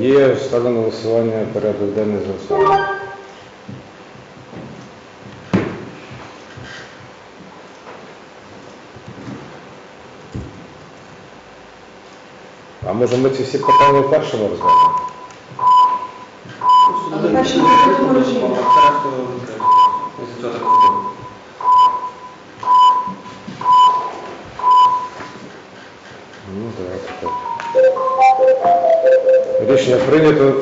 Є ставлено на голосування порядок денний за основу. А може ми ці всі питання в першому розглянемо? Але перше Рішення прийнято.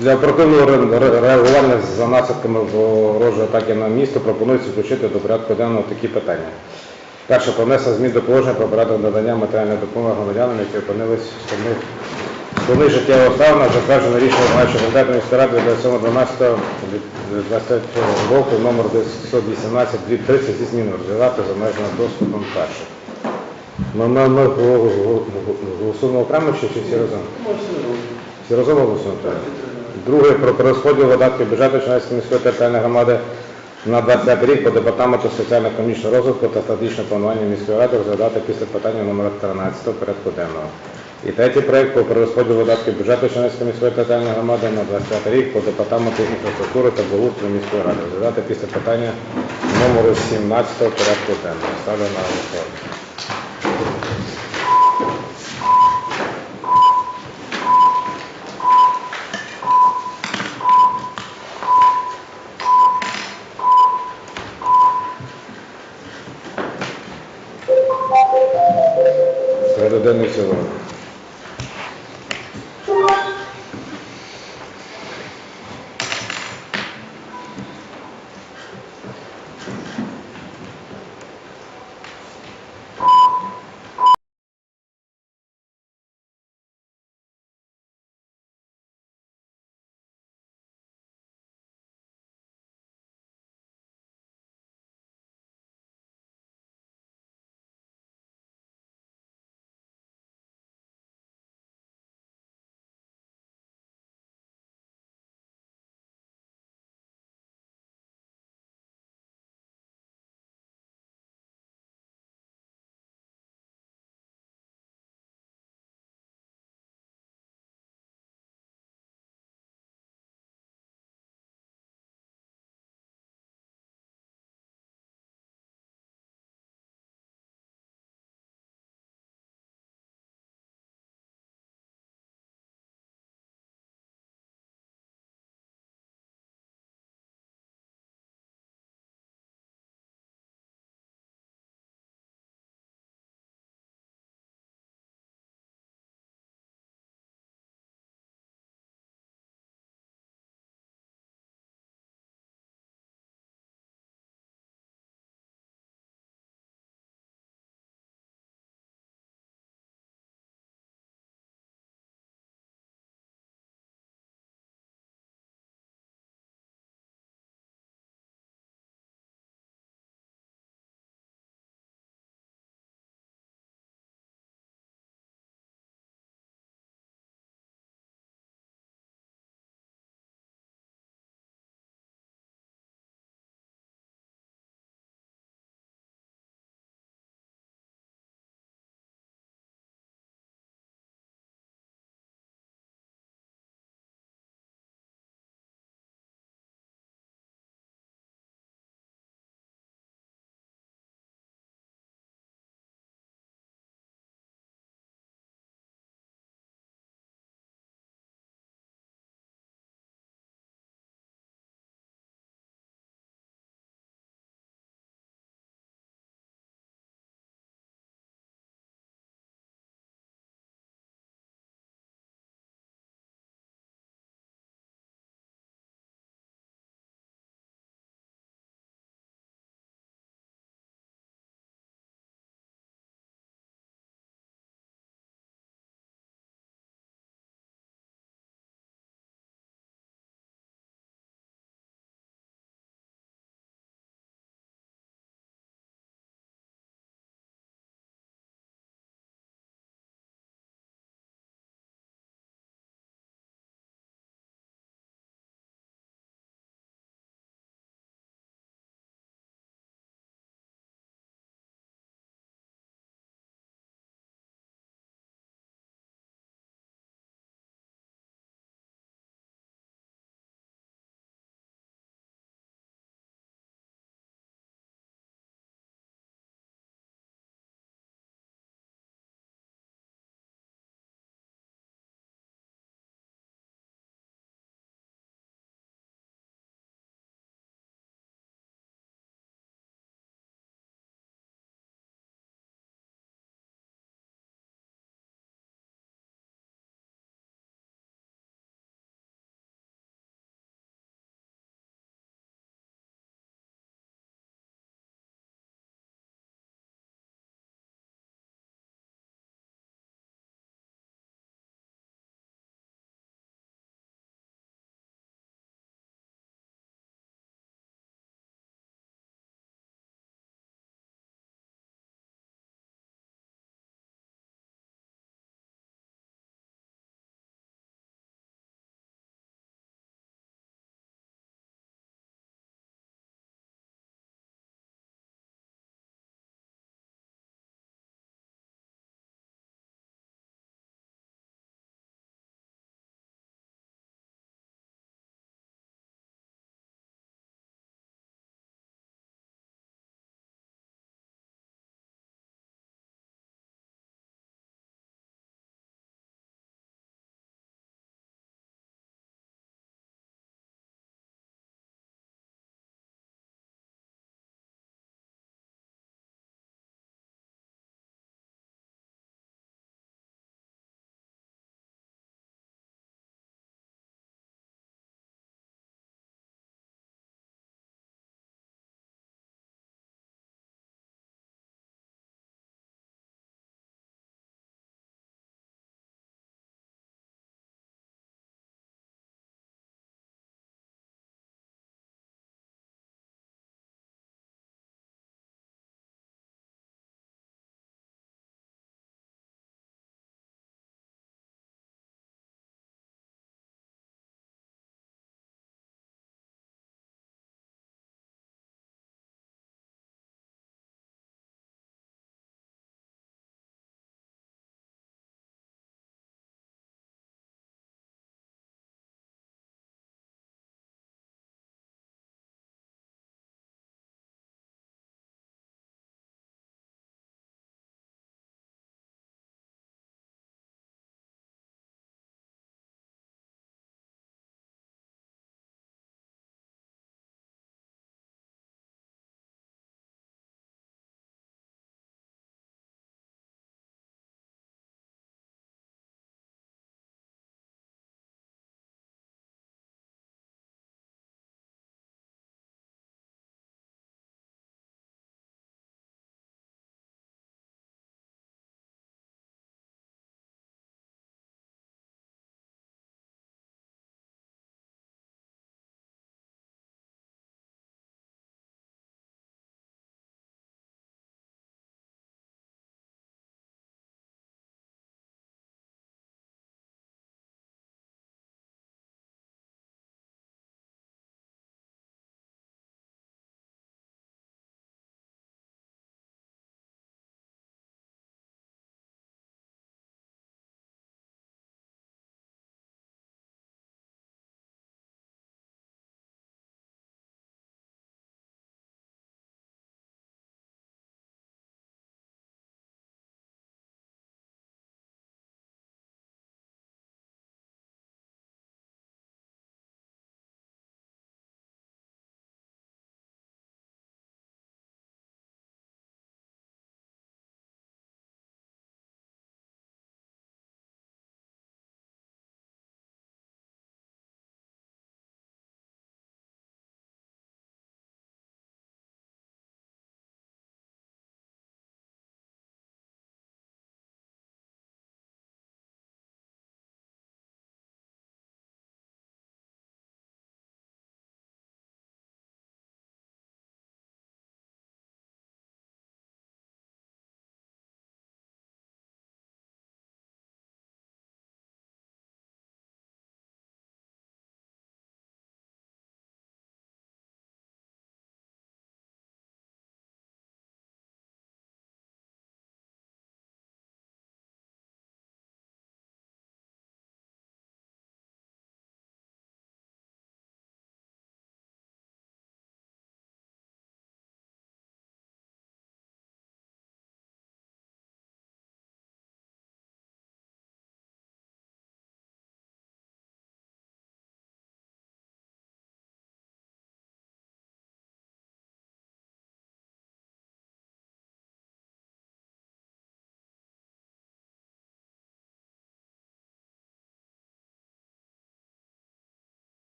Для оперативного ре- ре- реагування за наслідками ворожої атаки на місто пропонується включити до порядку денного такі питання. Перше, про внесення змін до положення про порядок надання матеріальної допомоги громадянам, які опинились в складних складних життєвих обставинах, затверджено рішення виконавчого комітету міської ради від 27.12.23 року номер 918 30 зі зміною розвивати за межами доступом перше. Ми, ми, ми го- голосуємо окремо чи, чи всі разом? Всі разом голосуємо окремо? Друге, про перерозподіл видатків бюджету Чернівської міської територіальної громади на 25 рік по департаменту соціально-економічного розвитку та стратегічного планування міської ради розглядати після питання номер 13 порядку денного. І третій проект по перерозподілу видатків бюджету Чернівської міської територіальної громади на 25 рік по департаменту інфраструктури та благоустрою міської ради розглядати після питання номеру 17 порядку денного. Ставлю на голосування. Sırada ne çalalım?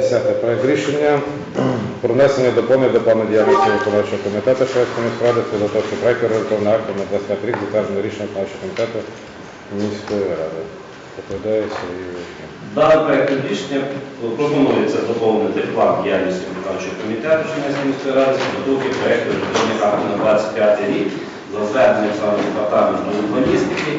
10 проект рішення про внесення доповнення до плану діяльності виконавчого комітету Шведської міськради з підготовки проекту регуляторного акту на 25 рік затверджено рішення виконавчого комітету міської ради. Доповідає Сергій Вишня. Даним проектом рішення пропонується доповнити план діяльності виконавчого комітету Шведської міської ради з підготовки проекту регуляторного акту на 25 рік, затверджений саме департаменту урбаністики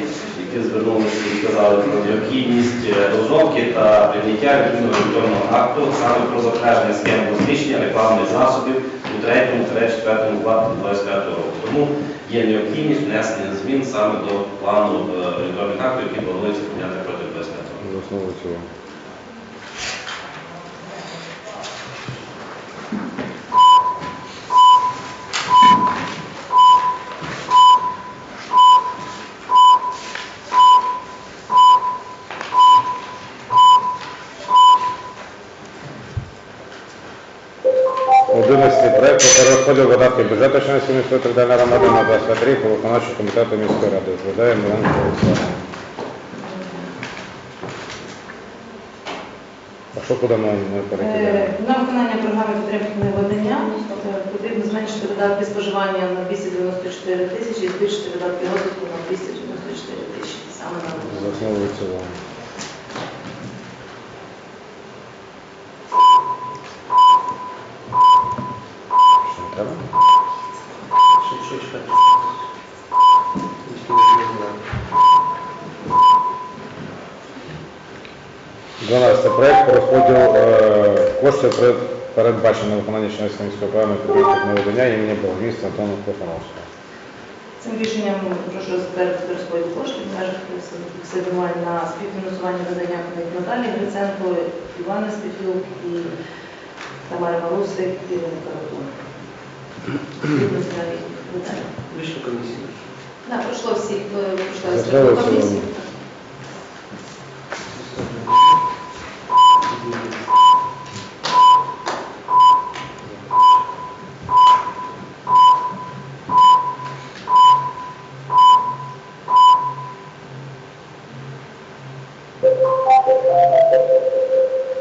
які звернулися і сказали про необхідність е, розробки та прийняття відповідного регуляторного акту саме про затвердження схем розміщення рекламних засобів у 3-4 кварталі 25 року. Тому є необхідність внесення змін саме до плану е, актів, які планується прийняти проти 25 року. За основу і в цілому. Одинадцятий проект про перерозподіл видатків бюджету Чернівської міської територіальної громади на 25 рік по виконавчого комітету міської ради. Відповідає Миленко Олександр. А що куди ми ми перекидаємо? Е, На виконання програми підтримки невидання е, потрібно зменшити видатки споживання на 294 тисячі і збільшити видатки розвитку на 294 тисячі. Саме на За основу і в цілому. 12. Проєкт про розподіл е, коштів передбачено виконання Чернівської міської програми підвищення видання імені Богоміста Антона Кохановського. Цим рішенням прошу затвердити розподіл коштів в межах фіксування на співфінансування видання книг Наталі Гриценко, Івана Спітюк і Тамари Марусик і Каратун. Рішення комісії. Так, пройшло всіх, пройшла комісії.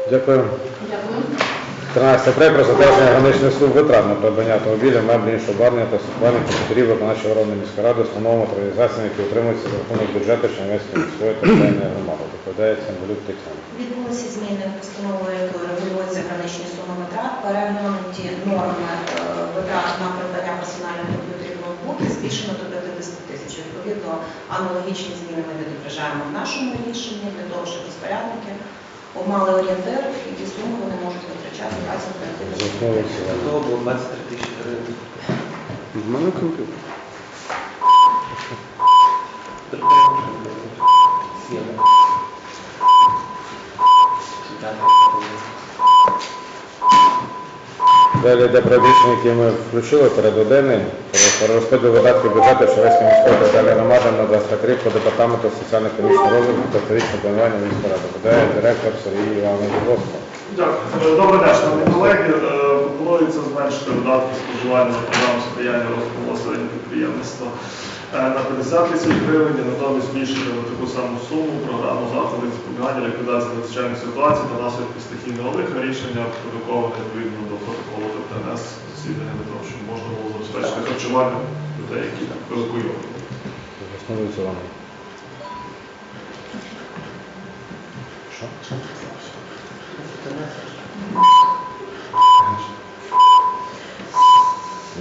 Дякую. Дякую. 13 проект про затвердження граничних сум витрат на придбання автомобіля, меблі, іншого обладнання та сексуальних процедурів виконавчого органу міської ради, встановлено організаціями, які утримуються за рахунок бюджету Чернівецької міської територіальної громади. Доповідає Цимбалюк Тетяна. Відбулися зміни в постанову, якою регулюються граничні суми витрат, переглянуті норми е, витрат на придбання персональних комп'ютерів ноутбуків збільшено до 50 тисяч. Відповідно, аналогічні зміни ми відображаємо в нашому рішенні для того, щоб розпорядники мали орієнтир, які суми вони можуть витрачати в разі оперативної. Того було 23 тисячі гривень. В мене комп'ютер. Далі йде про рішення, які ми включили порядок денний перерозподіл видатків бюджету Чернівецької міської територіальної громади на 23 по департаменту соціально-економічного розвитку та стратегічного планування міської ради. Буде директор Сергій Іванович Боско. Дякую. Добрий день, шановні колеги. Е, Пропонується зменшити видатки споживання за програму сприяння розвитку середнього підприємництва е, на 50 тисяч гривень натомість збільшити таку саму суму програму заходів запобігання ліквідації надзвичайних ситуацій та наслідків стихійного лиха. Рішення продуковане відповідно до протоколу ТНС засідання для того, щоб можна було забезпечити харчування людей, які евакуйовані.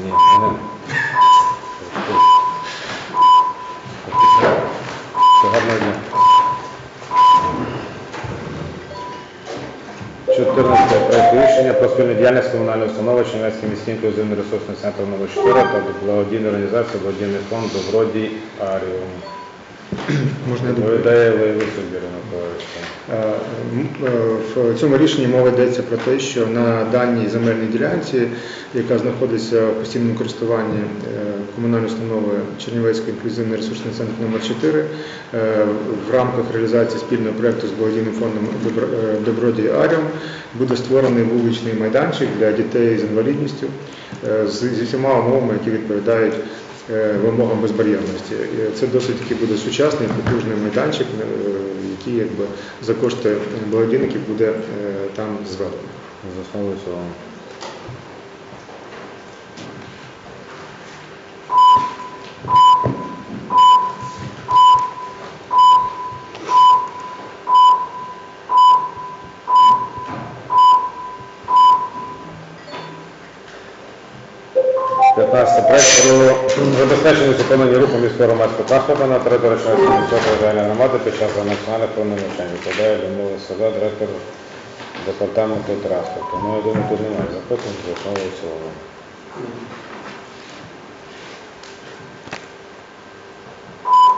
Ні, не, Гарного дня. 14 проєкт рішення про спільну діяльність комунальної установи Чернівецький міський інклюзивний ресурсний центр номер 4 та благодійної організації благодійний фонд Добродій Аріум. Можна я Лейло Сергій Анатолійович. Е, В цьому рішенні мова йдеться про те, що на даній земельній ділянці, яка знаходиться в постійному користуванні е, комунальної установи Чернівецький інклюзивний ресурсний центр номер 4 е, в рамках реалізації спільного проєкту з благодійним фондом «Добро- Добродій Аріум буде створений вуличний майданчик для дітей з інвалідністю з зі всіма умовами, які відповідають вимогам безбар'єрності. Це досить таки буде сучасний, потужний майданчик, е, який якби за кошти благодійників буде е, там зведений. За основу громадського транспорту на території територіальної громади під час національних повноважень. Відповідає Людмила Сада, директор департаменту транспорту. Ну, я думаю, тут немає запитань, за основу і в цілому.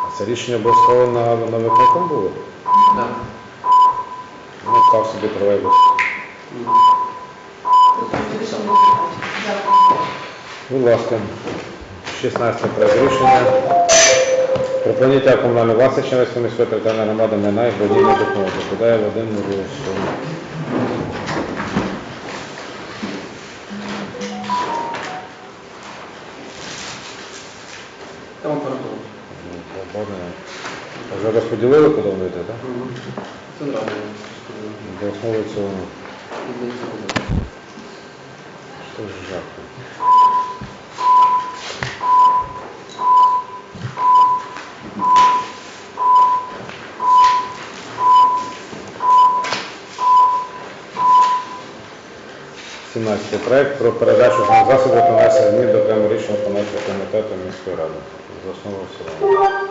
А це рішення обов'язково на, на виконком було? Так. Ну, став собі тролейбус. Будь ласка, 16 проект рішення. Припинення комунальної власності Чернецької міської не громади майна і водійна допомога. Докладає Вадим Мурлович. Там. Вже розподілили, куди воно йде, так? Це нравилось. До основи цього. Що ж жахливо. 17. Проект про передачу засобів виконавця змін до окремого рішення комітету міської ради. За основу всього.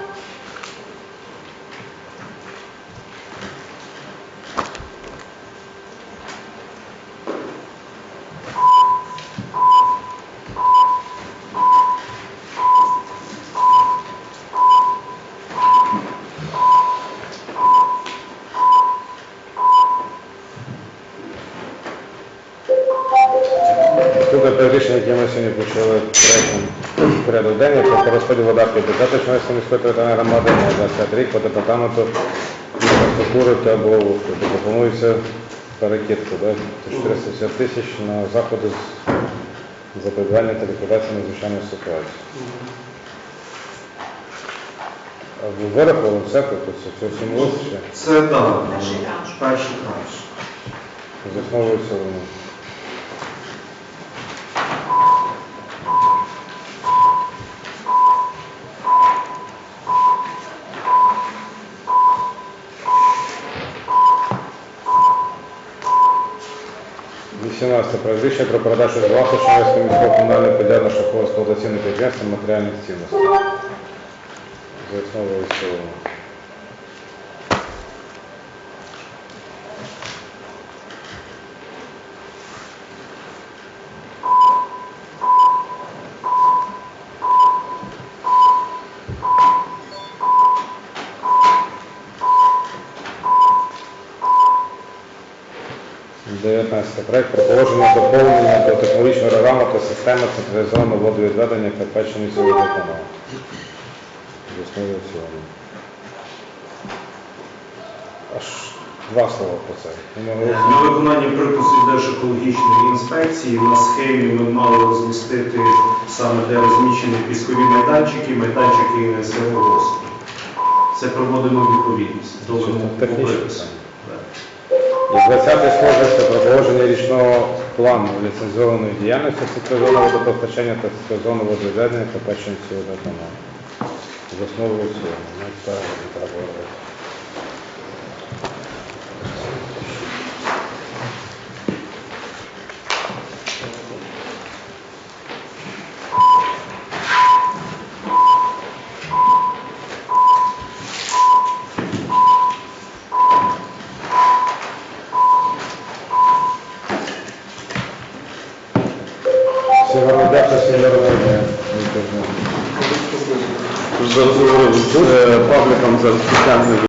рішення почали проєктом порядок денний про розподіл вода бюджету Чорнецької міської територіальної громади на 25 рік по департаменту інфраструктури та благоустрою. Пропонується перекидку 450 тисяч на заходи з запобігання та ліквідації надзвичайної ситуації. Вирахували все, тобто це всім вистачить, Це так, перший транш. засновується воно. 18 прозвища про продажу Жваховщинського міського комунального підрядно-шахового експлуатаційного підприємства матеріальних цінностей. За основу цілого. 19 проект проположення доповнення до технологічного регламенту системи централізованого водовідведення Карпатщини сьогодні каналу. Заснові сьогодні. Аж два слова про це. Е, на виконанні приписів Держекологічної інспекції на схемі ми мали розмістити саме де розміщені піскові майданчики, майданчики СФО. Це проводимо відповідність до вимог припису. І 20 сложиться про положення річного плану ліцензованої діяльності централізованого водопостачання та централізованого водовідведення Карпатщини цього каналу. З основою в